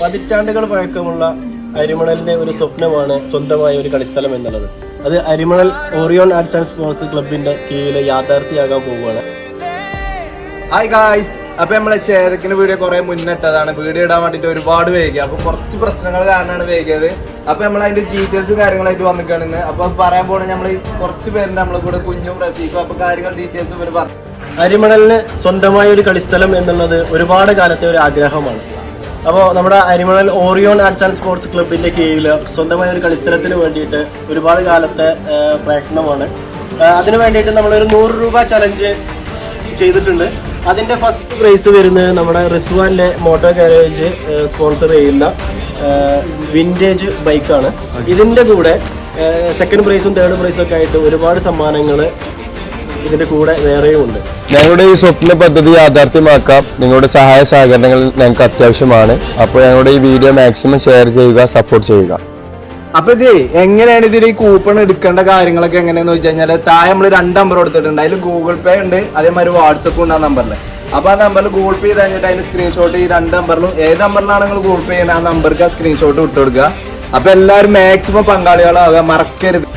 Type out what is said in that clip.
പതിറ്റാണ്ടുകൾ പഴക്കമുള്ള അരിമണലിന്റെ ഒരു സ്വപ്നമാണ് സ്വന്തമായ ഒരു കളിസ്ഥലം എന്നുള്ളത്. അത് Arimanal Orion arts and sports ക്ലബിന്റെ കീഴിൽ യാഥാർത്ഥ്യമാകാൻ പോവുകയാണ്. ഹായ് ഗായ്സ് അപ്പൊ നമ്മളെ ചേരക്കിന്റെ വീഡിയോ കുറെ മുന്നിട്ടതാണ്. വീഡിയോ ഇടാൻ വേണ്ടിട്ട് ഒരുപാട് വൈകി. അപ്പൊ കുറച്ച് പ്രശ്നങ്ങൾ കാരണമാണ് വൈകിയത്. അപ്പൊ നമ്മൾ അതിന്റെ ഡീറ്റെയിൽസ് കാര്യങ്ങളായിട്ട് വന്നിക്കാണ് ഇന്ന്. അപ്പൊ പറയാൻ പോണ നമ്മൾ കുറച്ച് പേരുണ്ട് നമ്മളെ കൂടെ കുഞ്ഞും റഫീഖും. അപ്പൊ കാര്യങ്ങൾ ഡീറ്റെയിൽസ് ഇവർ പറഞ്ഞു അരിമണലിന് സ്വന്തമായ ഒരു കളിസ്ഥലം എന്നുള്ളത് ഒരുപാട് കാലത്തെ ഒരു ആഗ്രഹമാണ്. അപ്പോൾ നമ്മുടെ Arimanal Orion arts and sports ക്ലബിന്റെ കീഴിൽ സ്വന്തമായ ഒരു കളിസ്ഥലത്തിന് വേണ്ടിയിട്ട് ഒരുപാട് കാലത്തെ പ്രയത്നമാണ്. അതിന് വേണ്ടിയിട്ട് നമ്മളൊരു നൂറ് രൂപ ചലഞ്ച് ചെയ്തിട്ടുണ്ട്. അതിന്റെ ഫസ്റ്റ് പ്രൈസ് വരുന്നത് നമ്മുടെ റിസ്വാനിലെ മോട്ടോർ ഗാരേജ് സ്പോൺസർ ചെയ്യുന്ന വിന്റേജ് ബൈക്കാണ് ഇതിന്റെ കൂടെ സെക്കൻഡ് പ്രൈസും തേർഡ് പ്രൈസും ഒക്കെ ആയിട്ട് ഒരുപാട് സമ്മാനങ്ങൾ ഇതിന്റെ കൂടെ വേറെയും ഉണ്ട്. ഞങ്ങളുടെ ഈ സ്വപ്ന പദ്ധതി യാഥാർത്ഥ്യമാക്കാം. നിങ്ങളുടെ സഹായ സഹകരണങ്ങൾ ഞങ്ങൾക്ക് അത്യാവശ്യമാണ്. അപ്പോൾ ഞങ്ങളുടെ ഈ വീഡിയോ മാക്സിമം ഷെയർ ചെയ്യുക സപ്പോർട്ട് ചെയ്യുക. അപ്പൊ ഇത് എങ്ങനെയാണ് ഇതിൽ ഈ കൂപ്പൺ എടുക്കേണ്ട കാര്യങ്ങളൊക്കെ എങ്ങനെയാന്ന് വെച്ച് കഴിഞ്ഞാൽ താഴെ നമ്മൾ രണ്ട് നമ്പർ കൊടുത്തിട്ടുണ്ട്. അതിൽ ഗൂഗിൾ പേ ഉണ്ട് അതേമാതിരി വാട്സപ്പ് ഉണ്ട് ആ നമ്പറിൽ അപ്പൊ ആ നമ്പറിൽ ഗൂഗിൾ പേ ചെയ്ത് കഴിഞ്ഞിട്ട് അതിന്റെ സ്ക്രീൻഷോട്ട് ഈ രണ്ട് നമ്പറിലും ഏത് നമ്പറിലാണ് നിങ്ങൾ ഗൂഗിൾ പേ ചെയ്യുന്നത് ആ നമ്പർക്ക് ആ സ്ക്രീൻഷോട്ട് ഇട്ട് കൊടുക്കുക. അപ്പൊ എല്ലാവരും മാക്സിമം പങ്കാളികളാവുക മറക്കരുത്.